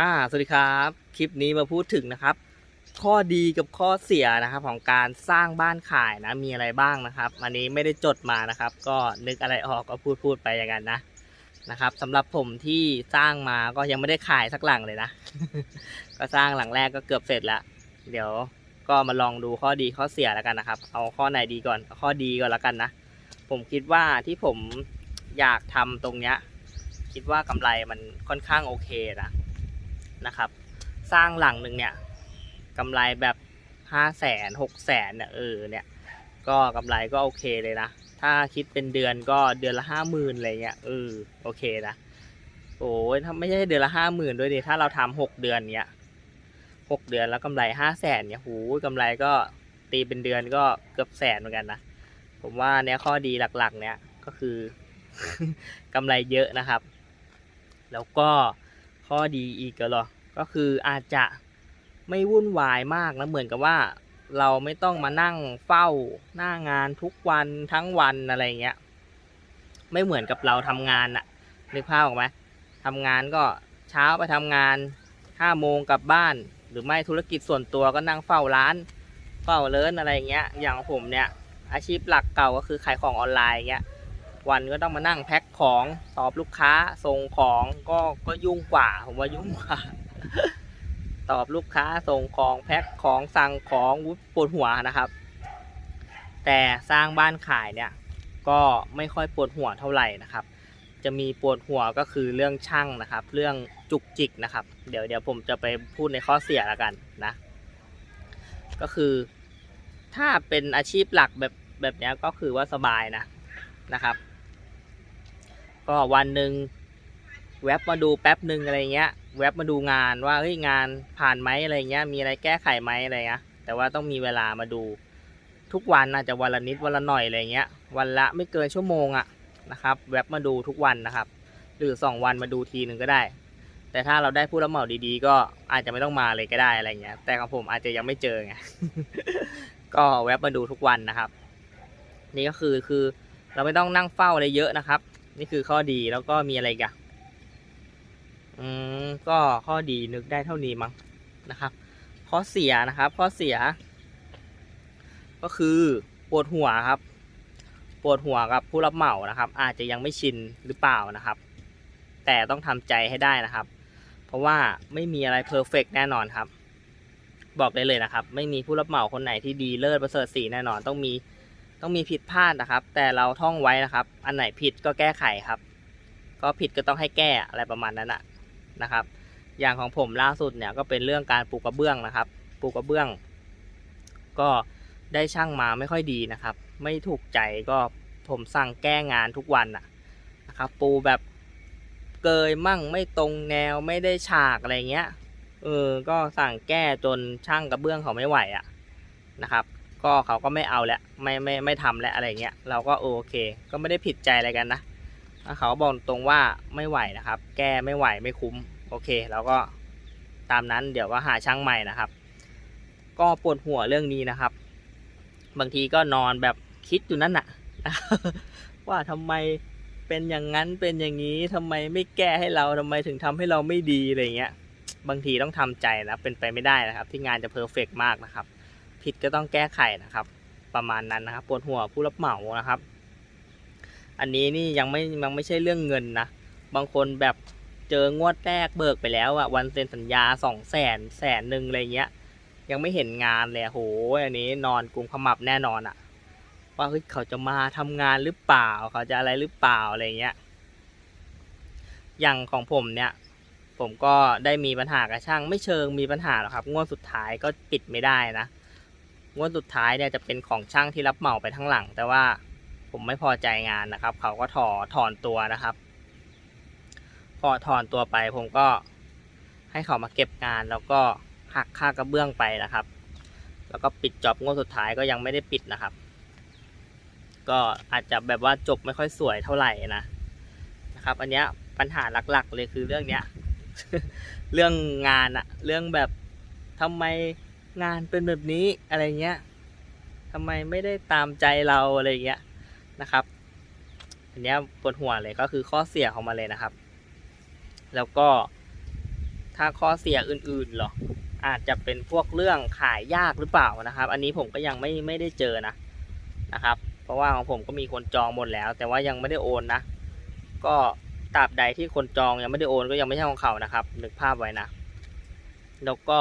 อ่าสวัสดีครับ คลิปนี้มาพูดถึงนะครับ ข้อดีกับข้อเสียนะครับ ของการสร้างบ้านขายนะมีอะไรบ้างนะครับ อันนี้ไม่ได้จดมานะครับ ก็นึกอะไรออกก็พูดพูดไปอย่างนั้นนะนะครับสำหรับผมที่สร้างมาก็ยังไม่ได้ขายสักหลังเลยนะ ก็สร้างหลังแรกก็เกือบเสร็จแล้วเดี๋ยวก็มาลองดูข้อดีข้อเสียแล้วกันนะครับ เอาข้อไหนดีก่อนข้อดีก่อนแล้วกันนะ ผมคิดว่าที่ผมอยากทำตรงเนี้ยคิดว่ากำไรมันค่อนข้างโอเคนะ นะครับ สร้างหลังหนึ่งเนี่ยกำไรแบบห้าแสนหกแสนเนี่ยเออเนี่ยก็กำไรก็โอเคเลยนะ ถ้าคิดเป็นเดือนก็เดือนละห้าหมื่นอะไรเงี้ยเออโอเคนะโอ้ยถ้าไม่ใช่เดือนละห้าหมื่นด้วยดิถ้าเราทำหกเดือนเนี้ยหกเดือนแล้วกำไรห้าแสนเนี่ยหูกำไรก็ตีเป็นเดือนก็เกือบแสนเหมือนกันนะผมว่าเนี่ยข้อดีหลักๆ เนี่ยก็คือกำไรเยอะนะครับ แล้วก็ข้อดีอีกก็หรอ ก็คืออาจจะไม่วุ่นวายมากนะเหมือนกับว่า เราไม่ต้องมานั่งเฝ้าหน้างานทุกวันทั้งวันอะไรเงี้ยไม่เหมือนกับเราทำงานอะนึกภาพออกไหมทำงานก็เช้าไปทำงานห้าโมงกลับบ้าน หรือไม่ธุรกิจส่วนตัวก็นั่งเฝ้าร้านเฝ้าเลินอะไรเงี้ยอย่างผมเนี่ยอาชีพหลักเก่าก็คือขายของออนไลน์เงี้ยวันก็ต้องมานั่งแพ็คของตอบลูกค้าส่งของก็ก็ยุ่งกว่า ผมว่ายุ่งกว่า ตอบลูกค้าส่งของแพ็คของสั่งของปวดหัวนะครับ แต่สร้างบ้านขายเนี่ยก็ไม่ค่อยปวดหัวเท่าไหร่นะครับ จะมีปวดหัวก็คือเรื่องช่างนะครับ เรื่องจุกจิกนะครับ เดี๋ยวเดี๋ยวผมจะไปพูดในข้อเสียแล้วกันนะ ก็คือ ถ้าเป็นอาชีพหลักแบบแบบนี้ก็คือว่าสบายนะนะครับ ก็วันหนึ่งแวบมาดูแป๊บหนึ่งอะไรเงี้ย แวบมาดูงานว่าเฮ้ยงานผ่านไหมอะไรเงี้ยมีอะไรแก้ไขไหมอะไรเงี้ยแต่ว่าต้องมีเวลามาดูทุกวันอาจจะวันละนิดวันละหน่อยอะไรเงี้ยวันละไม่เกินชั่วโมงอะนะครับแวบมาดูทุกวันนะครับ หรือสองวันมาดูทีหนึ่งก็ได้ แต่ถ้าเราได้ผู้รับเหมาดีๆ ก็อาจจะไม่ต้องมาเลยก็ได้อะไรเงี้ยแต่ของผมอาจจะยังไม่เจอไงก็แวบมาดูทุกวันนะครับ นี่ก็คือคือเราไม่ต้องนั่งเฝ้าอะไรเยอะนะครับ นี่คือข้อดีแล้วก็มีอะไรอีกัน อืมก็ข้อดีนึกได้เท่านี้มั้งนะครับ ข้อเสียนะครับ ข้อเสีย ก็คือปวดหัวครับ ปวดหัวกับผู้รับเหมานะครับ อาจจะยังไม่ชินหรือเปล่านะครับ แต่ต้องทำใจให้ได้นะครับ เพราะว่าไม่มีอะไรเพอร์เฟกแน่นอนครับ บอกได้เลยนะครับ ไม่มีผู้รับเหมาคนไหนที่ดีเลิศประเสริฐสีแน่นอนต้องมีต้องมีผิดพลาดนะครับ แต่เราท่องไว้นะครับ อันไหนผิดก็แก้ไขครับ ก็ผิดก็ต้องให้แก้อะไรประมาณนั้นนะ นะครับ อย่างของผมล่าสุดเนี่ยก็เป็นเรื่องการปลูกกระเบื้องนะครับปลูกกระเบื้อง ก็ได้ช่างมาไม่ค่อยดีนะครับ ไม่ถูกใจก็ผมสั่งแก้งานทุกวันนะนะครับ ปูแบบเกยมั่งไม่ตรงแนวไม่ได้ฉากอะไรเงี้ยเออก็สั่งแก้จนช่างกระเบื้องเขาไม่ไหวอะ่ะนะครับ ก็เขาก็ไม่เอาแล้วไม่ไม่ไม่ทำแล้วอะไรเงี้ยเราก็โอเค ก็ไม่ได้ผิดใจอะไรกันนะ เขาบอกตรงว่าไม่ไหวนะครับ แก้ไม่ไหวไม่คุ้ม โอเคเราก็ตามนั้นเดี๋ยวก็หาช่างใหม่นะครับ ก็ปวดหัวเรื่องนี้นะครับ บางทีก็นอนแบบคิดอยู่นั่นน่ะ ว่าทำไมเป็นอย่างนั้นเป็นอย่างนี้ทำไมไม่แก้ให้เราทำไมถึงทำให้เราไม่ดีอะไรเงี้ย บางทีต้องทำใจนะเป็นไปไม่ได้นะครับ ที่งานจะเพอร์เฟกมากนะครับ ผิดก็ต้องแก้ไขนะครับ ประมาณนั้นนะครับ ปวดหัวผู้รับเหมานะครับ อันนี้นี่ยังไม่ยังไม่ใช่เรื่องเงินนะ บางคนแบบเจองวดแรกเบิกไปแล้วอะวันเซ็นสัญญาสองแสนแสนหนึ่งอะไรเงี้ย ยังไม่เห็นงานเลยโหอันนี้นอนกลุ่มขมับแน่นอนอะว่าเฮ้ยเขาจะมาทำงานหรือเปล่า เขาจะอะไรหรือเปล่าอะไรเงี้ย อย่างของผมเนี่ย ผมก็ได้มีปัญหากับช่าง ไม่เชิงมีปัญหาหรอกครับ งวดสุดท้ายก็ปิดไม่ได้นะ งวดสุดท้ายเนี่ยจะเป็นของช่างที่รับเหมาไปทั้งหลัง แต่ว่า ผมไม่พอใจงานนะครับ เขาก็ถอถอนตัวนะครับ พอถอนตัวไปผมก็ให้เขามาเก็บงานแล้วก็หักค่ากระเบื้องไปนะครับ แล้วก็ปิดจอบงวดสุดท้ายก็ยังไม่ได้ปิดนะครับ ก็อาจจะแบบว่าจบไม่ค่อยสวยเท่าไหร่นะนะครับ อันเนี้ยปัญหาหลักๆ เลยคือเรื่องเนี้ย เรื่องงานอะเรื่องแบบทำไมงานเป็นแบบนี้อะไรเงี้ยทำไมไม่ได้ตามใจเราอะไรเงี้ย นะครับอันนี้ปวดหัวเลยก็คือข้อเสียของมันเลยนะครับ แล้วก็ถ้าข้อเสียอื่นๆหรออาจจะเป็นพวกเรื่องขายยากหรือเปล่านะครับ อันนี้ผมก็ยังไม่ไม่ได้เจอนะนะครับ เพราะว่าของผมก็มีคนจองหมดแล้ว แต่ว่ายังไม่ได้โอนนะ ก็ตราบใดที่คนจองยังไม่ได้โอนก็ยังไม่ใช่ของเขานะครับนึกภาพไว้นะ แล้วก็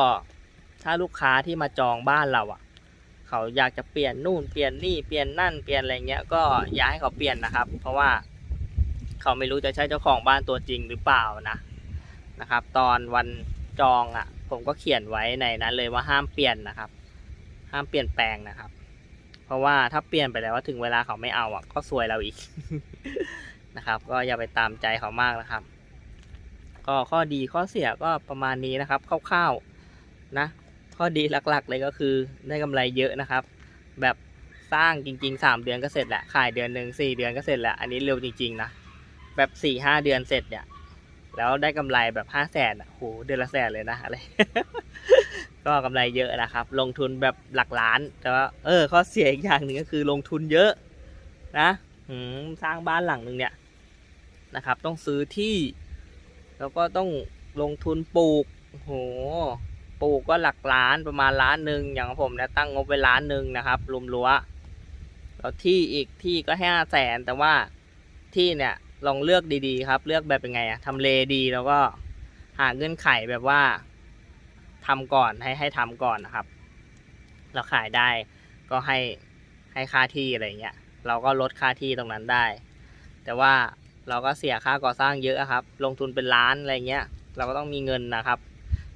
ถ้าลูกค้าที่มาจองบ้านเราอะ เขาอยากจะเปลี่ยนนู่นเปลี่ยนนี่เปลี่ยนนั่นเปลี่ยนอะไรเงี้ยก็อย่าให้เขาเปลี่ยนนะครับ เพราะว่าเขาไม่รู้จะใช่เจ้าของบ้านตัวจริงหรือเปล่านะนะครับ ตอนวันจองอะ ผมก็เขียนไว้ในนั้นเลยว่าห้ามเปลี่ยนนะครับ ห้ามเปลี่ยนแปลงนะครับ เพราะว่าถ้าเปลี่ยนไปแล้วว่าถึงเวลาเขาไม่เอาอะ ก็ซวยเราอีกนะครับ ก็อย่าไปตามใจเขามากนะครับ ก็ข้อดีข้อเสียก็ประมาณนี้นะครับคร่าวๆนะ ข้อดีหลักๆเลยก็คือได้กำไรเยอะนะครับ แบบสร้างจริง ๆ 3 เดือนก็เสร็จแหละขายเดือนหนึ่งสี่เดือนก็เสร็จแหล้วอันนี้เร็วจริง ๆ นะ แบบ4ี่ห้าเดือนเสร็จเนี่ยแล้วได้กำไรแบบห้าแสนอะโหเดือนละแสนเลยนะอะไร ก็กำไรเยอะนะครับ ลงทุนแบบหลักล้าน แต่ว่าเออข้อเสียอีกอย่างหนึ่งก็คือลงทุนเยอะนะสร้างบ้านหลังหนึ่งเนี่ยนะครับ ต้องซื้อที่ แล้วก็ต้องลงทุนปลูกโอ้โห ปลูกก็หลักล้านประมาณล้านหนึ่งอย่างผมเนี่ยตั้งงบไว้ล้านหนึ่งนะครับรวมรั้วแล้วที่อีกที่ก็ห้าแสนแต่ว่าที่เนี่ยลองเลือกดีๆครับ เลือกแบบเป็นไงอะทำเลดีแล้วก็หาเงื่อนไขแบบว่าทำก่อนให้ให้ทำก่อนนะครับ เราขายได้ก็ให้ให้ค่าที่อะไรเงี้ยเราก็ลดค่าที่ตรงนั้นได้ แต่ว่าเราก็เสียค่าก่อสร้างเยอะครับ ลงทุนเป็นล้านอะไรเงี้ย เราก็ต้องมีเงินนะครับ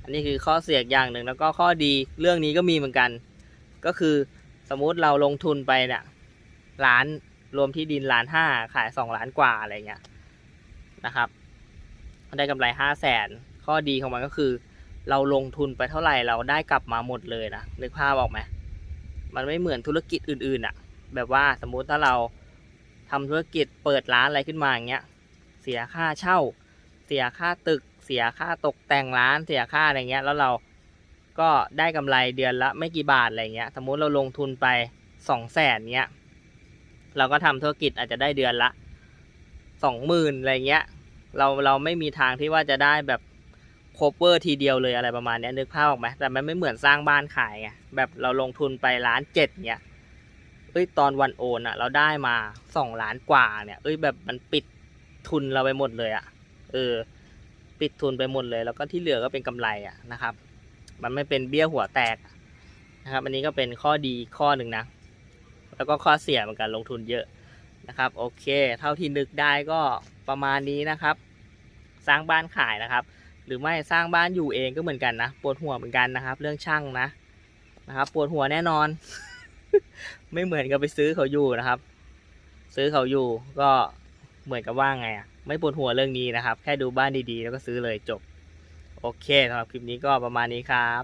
อันนี้คือข้อเสียอย่างหนึ่งแล้วก็ข้อดีเรื่องนี้ก็มีเหมือนกัน ก็คือสมมุติเราลงทุนไปเนี่ยล้านรวมที่ดินล้านห้าขายสองล้านกว่าอะไรเงี้ยนะครับได้กำไรห้าแสนข้อดีของมันก็คือ เราลงทุนไปเท่าไหร่เราได้กลับมาหมดเลยนะนึกภาพออกไหมมันไม่เหมือนธุรกิจอื่นๆอะแบบว่าสมมุติถ้าเราทำธุรกิจเปิดร้านอะไรขึ้นมาอย่างเงี้ยเสียค่าเช่า เสียค่าตึก เสียค่าตกแต่งร้านเสียค่าอะไรเงี้ย แล้วเราก็ได้กำไรเดือนละไม่กี่บาทอะไรเงี้ย สมมุติเราลงทุนไปสองแสนเงี้ย เราก็ทำธุรกิจอาจจะได้เดือนละสองหมื่นอะไรเงี้ย เราเราไม่มีทางที่ว่าจะได้แบบโคเวอร์ทีเดียวเลยอะไรประมาณนี้นึกภาพออกไหมแต่มันไม่เหมือนสร้างบ้านขายไงแบบเราลงทุนไปล้านเจ็ดเงี้ยเอ้ยตอนวันโอนอะเราได้มาสองล้านกว่าเนี่ย เอ้ยแบบมันปิดทุนเราไปหมดเลยอะเออ ปิดทุนไปหมดเลย แล้วก็ที่เหลือก็เป็นกำไรอะนะครับ มันไม่เป็นเบี้ยหัวแตกนะครับ อันนี้ก็เป็นข้อดีข้อหนึ่งนะ แล้วก็ข้อเสียเหมือนกันลงทุนเยอะนะครับ โอเค เท่าที่นึกได้ก็ประมาณนี้นะครับ สร้างบ้านขายนะครับ หรือไม่สร้างบ้านอยู่เองก็เหมือนกันนะปวดหัวเหมือนกันนะครับ เรื่องช่างนะนะครับปวดหัวแน่นอน ไม่เหมือนกับไปซื้อเขาอยู่นะครับ ซื้อเขาอยู่ก็เหมือนกับว่าไงอะ ไม่ปวดหัวเรื่องนี้นะครับ แค่ดูบ้านดีๆ แล้วก็ซื้อเลยจบ โอเคสำหรับคลิปนี้ก็ประมาณนี้ครับ